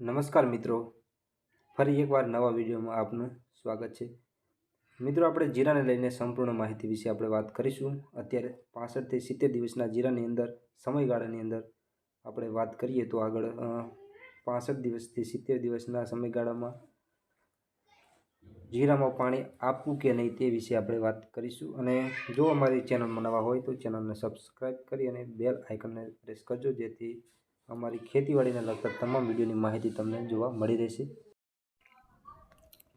નમસ્કાર મિત્રો. ફરી એકવાર નવા વિડીયોમાં આપનું સ્વાગત છે. મિત્રો, આપણે જીરાને લઈને સંપૂર્ણ માહિતી વિશે આપણે વાત કરીશું. અત્યારે પાસઠથી સિત્તેર દિવસના જીરાની અંદર, સમયગાળાની અંદર આપણે વાત કરીએ તો આગળ પાસઠ દિવસથી સિત્તેર દિવસના સમયગાળામાં જીરામાં પાણી આપવું કે નહીં તે વિશે આપણે વાત કરીશું. અને જો અમારી ચેનલમાં નવા હોય તો ચેનલને સબસ્ક્રાઈબ કરી અને બેલ આઇકનને પ્રેસ કરજો જેથી અમારી ખેતીવાડીને લગતા તમામ વિડીયોની માહિતી તમને જોવા મળી રહેશે.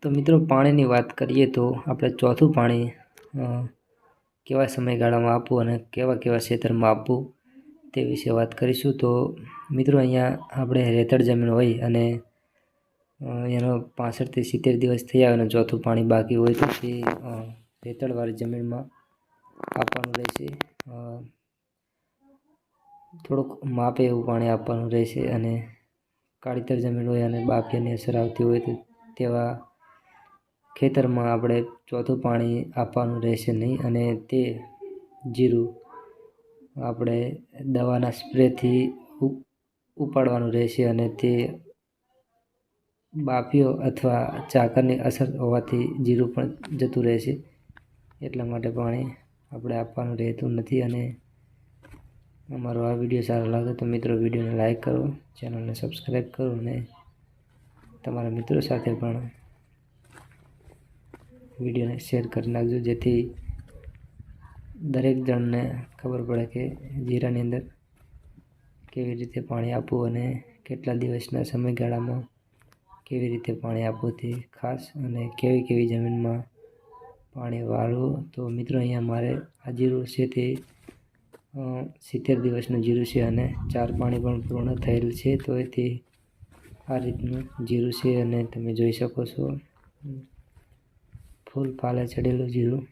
તો મિત્રો, પાણીની વાત કરીએ તો આપણે ચોથું પાણી કેવા સમયગાળામાં આપવું અને કેવા કેવા ક્ષેત્રમાં આપવું તે વિશે વાત કરીશું. તો મિત્રો, અહીંયા આપણે રેતળ જમીન હોય અને એનો પાસઠથી સિત્તેર દિવસ થયા અને ચોથું પાણી બાકી હોય તો તે રેતળવાળી જમીનમાં આપવાનું રહેશે. થોડુંક માપે એવું પાણી આપવાનું રહેશે અને કાળીતર જમીન હોય અને બાફિયાની અસર આવતી હોય તો તેવા ખેતરમાં આપણે ચોથું પાણી આપવાનું રહેશે નહીં અને તે જીરું આપણે દવાના સ્પ્રેથી ઉપાડવાનું રહેશે અને તે બાફીઓ અથવા ચાકરની અસર હોવાથી જીરું પણ જતું રહેશે. એટલા માટે પાણી આપણે આપવાનું રહેતું નથી અને અમારો આ વીડિયો સારો લાગે તો મિત્રો વિડીયોને લાઇક કરો, ચેનલને સબસ્ક્રાઈબ કરો અને તમારા મિત્રો સાથે પણ વિડીયોને શેર કરી નાખજો. જેથી દરેક જણને ખબર પડે કે જીરાની અંદર કેવી રીતે પાણી આપવું અને કેટલા દિવસના સમયગાળામાં કેવી રીતે પાણી આપવું તે ખાસ અને કેવી કેવી જમીનમાં પાણી વાળવું. તો મિત્રો અહીંયા મારે આ જીરું છે તે સિત્તેર દિવસનું જીરું છે અને ચાર પાણી પણ પૂર્ણ થયેલ છે. તો એથી આ રીતનું જીરું છે અને તમે જોઈ શકો છો. ફૂલ પાલે ચડેલું જીરું.